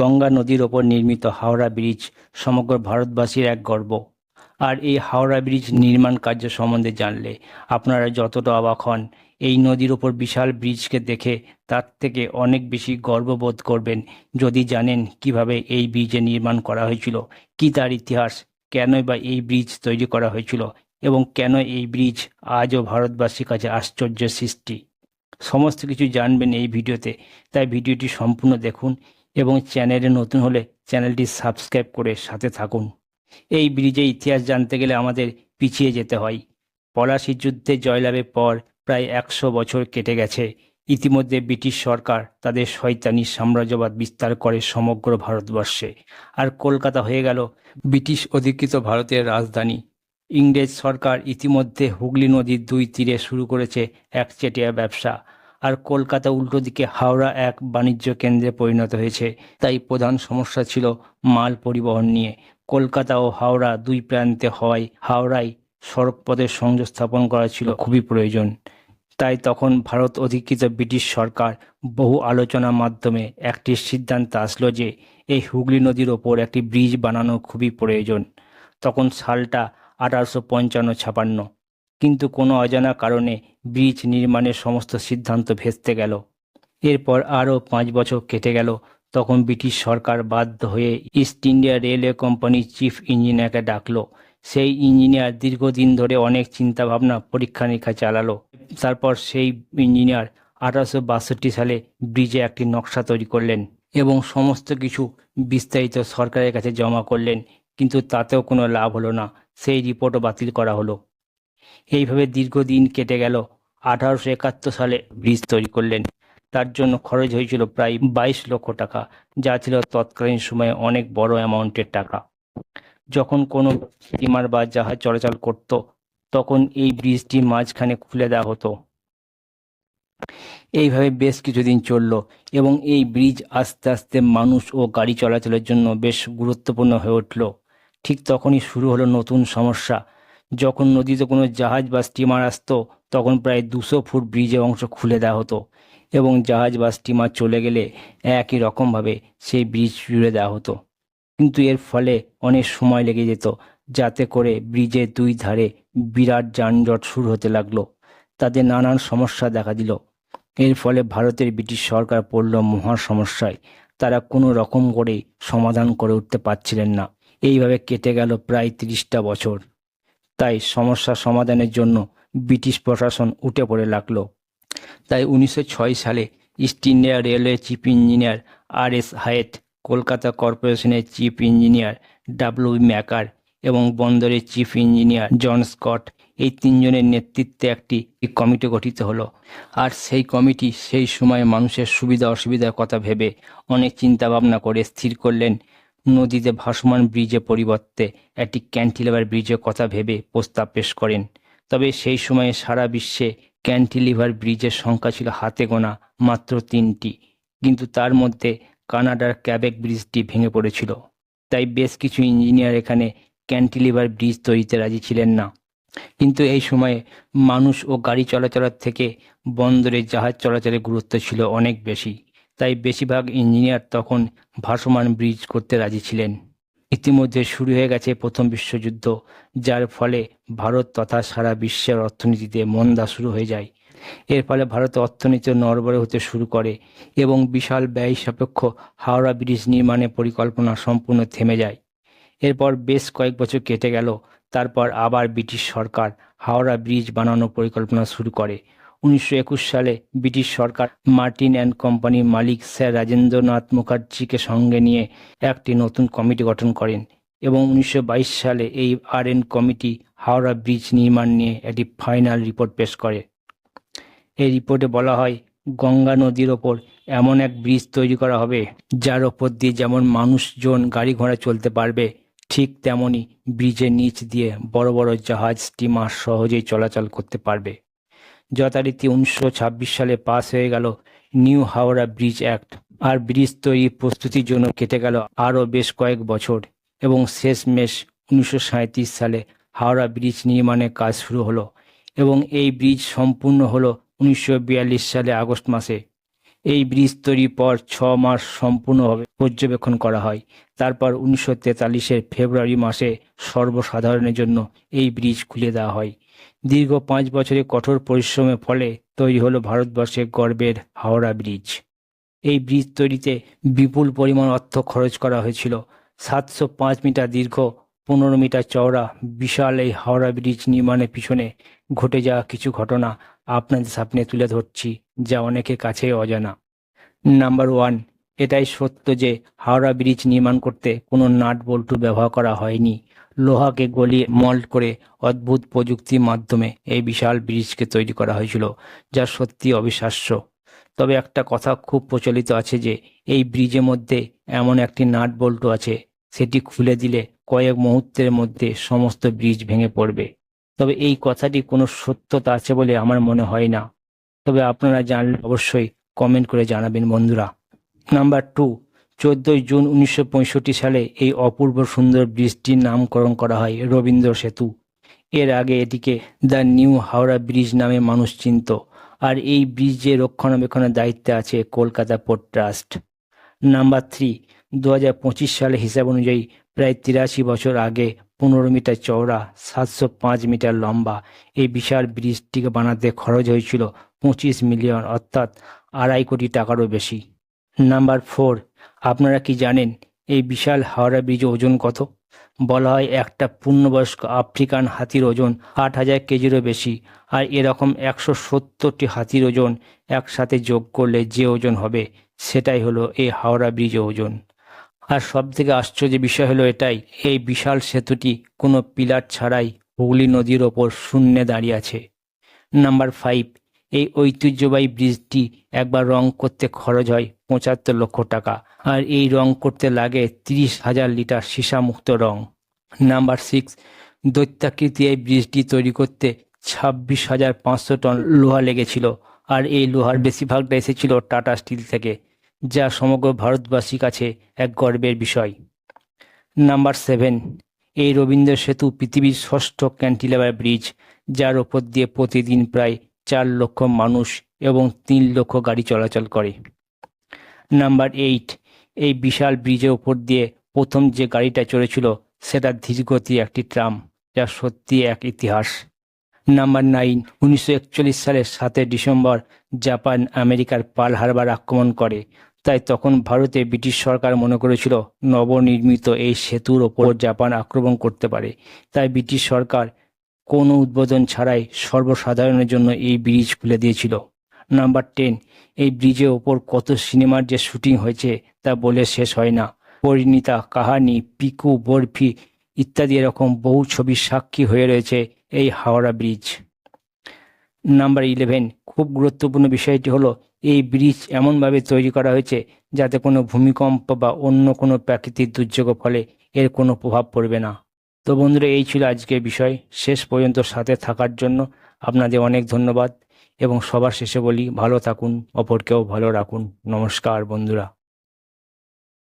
গঙ্গা নদীর ওপর নির্মিত হাওড়া ব্রিজ সমগ্র ভারতবাসীর এক গর্ব। আর এই হাওড়া ব্রিজ নির্মাণ কার্য সম্বন্ধে জানলে আপনারা যতটা অবাক হন, এই নদীর ওপর বিশাল ব্রিজকে দেখে তার থেকে অনেক বেশি গর্ববোধ করবেন যদি জানেন কীভাবে এই ব্রিজে নির্মাণ করা হয়েছিল, কি তার ইতিহাস, কেনই বা এই ব্রিজ তৈরি করা হয়েছিল এবং কেন এই ব্রিজ আজও ভারতবাসীর কাছে আশ্চর্য সৃষ্টি। সমস্ত কিছু জানবেন এই ভিডিওতে, তাই ভিডিওটি সম্পূর্ণ দেখুন এবং চ্যানেলে নতুন হলে চ্যানেলটি সাবস্ক্রাইব করে সাথে থাকুন। এই ব্রিজে ইতিহাস জানতে গেলে আমাদের পিছিয়ে যেতে হয়। পলাশি যুদ্ধে জয়লাভের পর প্রায় একশো বছর কেটে গেছে। ইতিমধ্যে ব্রিটিশ সরকার তাদের শয়তানি সাম্রাজ্যবাদ বিস্তার করে সমগ্র ভারতবর্ষে। আর কলকাতা হয়ে গেল ব্রিটিশ অধিকৃত ভারতের রাজধানী। ইংরেজ সরকার ইতিমধ্যে হুগলি নদীর দুই তীরে শুরু করেছে একচেটিয়া ব্যবসা। আর কলকাতা উল্টো দিকে হাওড়া এক বাণিজ্য কেন্দ্রে পরিণত হয়েছে। তাই প্রধান সমস্যা ছিল মাল পরিবহন নিয়ে। কলকাতা ও হাওড়া দুই প্রান্তে হওয়ায় হাওড়ায় সড়কপথের সংযোগ স্থাপন করা ছিল খুবই প্রয়োজন। তাই তখন ভারত অধিকৃত ব্রিটিশ সরকার বহু আলোচনার মাধ্যমে একটি সিদ্ধান্ত আসলো যে এই হুগলি নদীর ওপর একটি ব্রিজ বানানো খুবই প্রয়োজন। তখন সালটা আঠারোশো পঞ্চান্ন ছাপান্ন কিন্তু কোনো অজানা কারণে ব্রিজ নির্মাণের সমস্ত সিদ্ধান্ত ভেস্তে গেল। এরপর আরও পাঁচ বছর কেটে গেল। তখন ব্রিটিশ সরকার বাধ্য হয়ে ইস্ট ইন্ডিয়া রেলওয়ে কোম্পানির চিফ ইঞ্জিনিয়ারকে ডাকলো। সেই ইঞ্জিনিয়ার দীর্ঘদিন ধরে অনেক চিন্তাভাবনা পরীক্ষা নিরীক্ষা চালালো। তারপর সেই ইঞ্জিনিয়ার আঠারোশো বাষট্টি সালে ব্রিজে একটি নকশা তৈরি করলেন এবং সমস্ত কিছু বিস্তারিত সরকারের কাছে জমা করলেন। কিন্তু তাতেও কোনো লাভ হলো না। সেই রিপোর্টও বাতিল করা হলো। এইভাবে দীর্ঘদিন কেটে গেল। আঠারোশো একাত্তর সালে ব্রিজ তৈরি করলেন। তার জন্য খরচ হয়েছিল প্রায় বাইশ লক্ষ টাকা, যা ছিল তৎকালীন সময়ে অনেক বড় অ্যামাউন্টের টাকা। যখন কোনো স্টিমার বা জাহাজ চলাচল করত, তখন এই ব্রিজটি মাঝখানে খুলে দেওয়া হতো। এইভাবে বেশ কিছুদিন চলল এবং এই ব্রিজ আস্তে আস্তে মানুষ ও গাড়ি চলাচলের জন্য বেশ গুরুত্বপূর্ণ হয়ে উঠল। ঠিক তখনই শুরু হলো নতুন সমস্যা। যখন নদীতে কোনো জাহাজ বা স্টিমার আসতো, তখন প্রায় দুশো ফুট ব্রিজের অংশ খুলে দেওয়া হতো এবং জাহাজ বা স্টিমার চলে গেলে একই রকমভাবে সেই ব্রিজ জুড়ে দেওয়া হতো। কিন্তু এর ফলে অনেক সময় লেগে যেত, যাতে করে ব্রিজের দুই ধারে বিরাট যানজট শুরু হতে লাগল। তাতে নানান সমস্যা দেখা দিল। এর ফলে ভারতের ব্রিটিশ সরকার পড়ল মহা সমস্যায়। তারা কোনো রকম করেই সমাধান করে উঠতে পারছিলেন না। এইভাবে কেটে গেল প্রায় তিরিশটা বছর। তাই সমস্যা সমাধানের জন্য ব্রিটিশ প্রশাসন উঠে পড়ে লাগল। তাই উনিশশো ছয় সালে East India railway chief engineer R S Hyatt Kolkata কর্পোরেশনের চিফ ইঞ্জিনিয়ার ডাব্লিউ ম্যাকার এবং বন্দরের চিফ ইঞ্জিনিয়ার জন স্কট এই তিনজনের নেতৃত্বে একটি কমিটি গঠিত হলো। আর সেই কমিটি সেই সময় মানুষের সুবিধা অসুবিধার কথা ভেবে অনেক চিন্তা ভাবনা করে স্থির করলেন নদীতে ভাসমান ব্রিজের পরিবর্তে একটি ক্যান্টিলিভার ব্রিজের কথা ভেবে প্রস্তাব পেশ করেন। তবে সেই সময়ে সারা বিশ্বে ক্যান্টিলিভার ব্রিজের সংখ্যা ছিল হাতে গোনা মাত্র তিনটি। কিন্তু তার মধ্যে কানাডার ক্যাবেক ব্রিজটি ভেঙে পড়েছিল। তাই বেশ কিছু ইঞ্জিনিয়ার এখানে ক্যান্টিলিভার ব্রিজ তৈরিতে রাজি ছিলেন না। কিন্তু এই সময়ে মানুষ ও গাড়ি চলাচলের থেকে বন্দরে জাহাজ চলাচলের গুরুত্ব ছিল অনেক বেশি। তাই বেশিরভাগ ইঞ্জিনিয়ার তখন ভাসমান ব্রিজ করতে রাজি ছিলেন। ইতিমধ্যে শুরু হয়ে গেছে প্রথম বিশ্বযুদ্ধ, যার ফলে ভারত তথা সারা বিশ্বের অর্থনীতিতে মন্দা শুরু হয়ে যায়। এর ফলে ভারতের অর্থনীতি নড়বড়ে হতে শুরু করে এবং বিশাল ব্যয় সাপেক্ষ হাওড়া ব্রিজ নির্মাণের পরিকল্পনা সম্পূর্ণ থেমে যায়। এরপর বেশ কয়েক বছর কেটে গেল, তারপর আবার ব্রিটিশ সরকার হাওড়া ব্রিজ বানানোর পরিকল্পনা শুরু করে। উনিশশো একুশ সালে ব্রিটিশ সরকার মার্টিন অ্যান্ড কোম্পানির মালিক স্যার রাজেন্দ্রনাথ মুখার্জিকে সঙ্গে নিয়ে একটি নতুন কমিটি গঠন করেন এবং উনিশশো বাইশ সালে এই R N committee Howrah bridge নির্মাণ নিয়ে একটি ফাইনাল রিপোর্ট পেশ করে। এই রিপোর্টে বলা হয়, গঙ্গা নদীর ওপর এমন এক ব্রিজ তৈরি করা হবে, যার ওপর দিয়ে যেমন মানুষজন গাড়ি ঘোড়া চলতে পারবে, ঠিক তেমনই ব্রিজের নিচ দিয়ে বড় বড় জাহাজ, স্টিমার সহজেই চলাচল করতে পারবে। যথারীতি উনিশশো ছাব্বিশ সালে পাস হয়ে গেল নিউ হাওড়া ব্রিজ অ্যাক্ট। আর ব্রিজ তৈরির প্রস্তুতির জন্য কেটে গেল আরও বেশ কয়েক বছর এবং শেষ শেষমেশ উনিশশো সালে হাওড়া ব্রিজ নির্মাণের কাজ শুরু হলো এবং এই ব্রিজ সম্পূর্ণ হলো উনিশশো বিয়াল্লিশ সালে আগস্ট মাসে। এই ব্রিজ তৈরির পর ছ মাস সম্পূর্ণভাবে পর্যবেক্ষণ করা হয়। তারপর উনিশশো তেতাল্লিশের ফেব্রুয়ারি মাসে সর্বসাধারণের জন্য এই ব্রিজ খুলে দেওয়া হয়। দীর্ঘ পাঁচ বছরের কঠোর পরিশ্রমের ফলে তৈরি হলো ভারতবর্ষের গর্বের হাওড়া ব্রিজ। এই ব্রিজ তৈরিতে বিপুল পরিমাণ অর্থ খরচ করা হয়েছিল। সাতশো পাঁচ মিটার দীর্ঘ, পনেরো মিটার চওড়া, বিশাল এই হাওড়া ব্রিজ নির্মাণের পিছনে ঘটে যাওয়া কিছু ঘটনা আপনাদের সামনে তুলে ধরছি যা অনেকের কাছে অজানা। নাম্বার ওয়ান, এটাই সত্য যে হাওড়া ব্রিজ নির্মাণ করতে কোনো নাট বল্টু ব্যবহার করা হয়নি। লোহাকে গলিয়ে মল্ড করে অদ্ভুত প্রযুক্তির মাধ্যমে এই বিশাল ব্রিজকে তৈরি করা হয়েছিল, যা সত্যি অবিশ্বাস্য। তবে একটা কথা খুব প্রচলিত আছে যে, এই ব্রিজের মধ্যে এমন একটি নাট বল্টু আছে, সেটি খুলে দিলে কয়েক মুহূর্তের মধ্যে সমস্ত ব্রিজ ভেঙে পড়বে। তবে এই কথাটি কোনো সত্যতা আছে বলে আমার মনে হয় না। তবে আপনারা জানলে অবশ্যই কমেন্ট করে জানাবেন বন্ধুরা। নাম্বার টু চোদ্দই জুন উনিশশো পঁয়ষট্টি সালে এই অপূর্ব সুন্দর ব্রিজটির নামকরণ করা হয় রবীন্দ্র সেতু। এর আগে এটিকে দ্য নিউ হাওড়া ব্রিজ নামে মানুষ চিনত, আর এই ব্রিজে রক্ষণাবেক্ষণের দায়িত্বে আছে Kolkata port trust. Number three দু হাজার পঁচিশ সালে হিসাব অনুযায়ী প্রায় তিরাশি বছর আগে পনেরো মিটার চওড়া, সাতশো পাঁচ মিটার লম্বা এই বিশাল ব্রিজটিকে বানাতে খরচ হয়েছিল পঁচিশ মিলিয়ন, অর্থাৎ আড়াই কোটি টাকারও বেশি। নাম্বার ফোর আপনারা কি জানেন এই বিশাল হাওড়া ব্রিজ ওজন কত? বলা হয় একটা পূর্ণবয়স্ক আফ্রিকান হাতির ওজন আট হাজার কেজিরও বেশি আর এরকম একশো সত্তরটি হাতির ওজন একসাথে যোগ করলে যে ওজন হবে সেটাই হলো এই হাওড়া ব্রিজের ওজন। আর সব থেকে আশ্চর্যের বিষয় হলো এটাই, এই বিশাল সেতুটি কোনো পিলার ছাড়াই হুগলি নদীর ওপর শূন্যে দাঁড়িয়ে আছে। নাম্বার ফাইভ, এই ঐতিহ্যবাহী ব্রিজটি একবার রং করতে খরচ হয় পঁচাত্তর লক্ষ টাকা। আর এই রং করতে লাগে তিরিশ হাজার লিটার সীসামুক্ত রং। নাম্বার সিক্স, দৈত্যাকৃতি এই ব্রিজটি তৈরি করতে ছাব্বিশ হাজার পাঁচশো টন লোহা লেগেছিল। আর এই লোহার বেশিরভাগটা এসেছিল টাটা স্টিল থেকে, যা সমগ্র ভারতবাসীর কাছে এক গর্বের বিষয়। নাম্বার সেভেন, এই রবীন্দ্র সেতু পৃথিবীর ষষ্ঠ ক্যান্টিলেভার ব্রিজ, যার ওপর দিয়ে প্রতিদিন প্রায় চার লক্ষ মানুষ এবং তিন লক্ষ গাড়ি চলাচল করে। নাম্বার এইট, এই বিশাল ব্রিজের ওপর দিয়ে প্রথম যে গাড়িটা চলেছিল সেটা ধীরগতি একটি ট্রাম, যা সত্যি এক ইতিহাস। নাম্বার নাইন, উনিশশো একচল্লিশ সালের সাতই ডিসেম্বর জাপান আমেরিকার পাল হারবার আক্রমণ করে। তাই তখন ভারতে ব্রিটিশ সরকার মনে করেছিল, নবনির্মিত এই সেতুর ওপর জাপান আক্রমণ করতে পারে। তাই ব্রিটিশ সরকার কোনো উদ্বোধন ছাড়াই সর্বসাধারণের জন্য এই ব্রিজ খুলে দিয়েছিল। নাম্বার টেন, এই ব্রিজের ওপর কত সিনেমার যে শুটিং হয়েছে তা বলে শেষ হয় না। পরিণীতা, কাহানি, পিকু, বরফি ইত্যাদি এরকম বহু ছবির সাক্ষী হয়ে রয়েছে এই হাওড়া ব্রিজ। নাম্বার ইলেভেন, খুব গুরুত্বপূর্ণ বিষয়টি হলো, এই ব্রিজ এমনভাবে তৈরি করা হয়েছে যাতে কোনো ভূমিকম্প বা অন্য কোনো প্রাকৃতিক দুর্যোগের ফলে এর কোনো প্রভাব পড়বে না। তো বন্ধুরা, এই ছিল আজকের বিষয়। শেষ পর্যন্ত সাথে থাকার জন্য আপনাদের অনেক ধন্যবাদ। এবং সবার শেষে বলি ভালো থাকুন অপরকেও ভালো রাখুন। নমস্কার বন্ধুরা।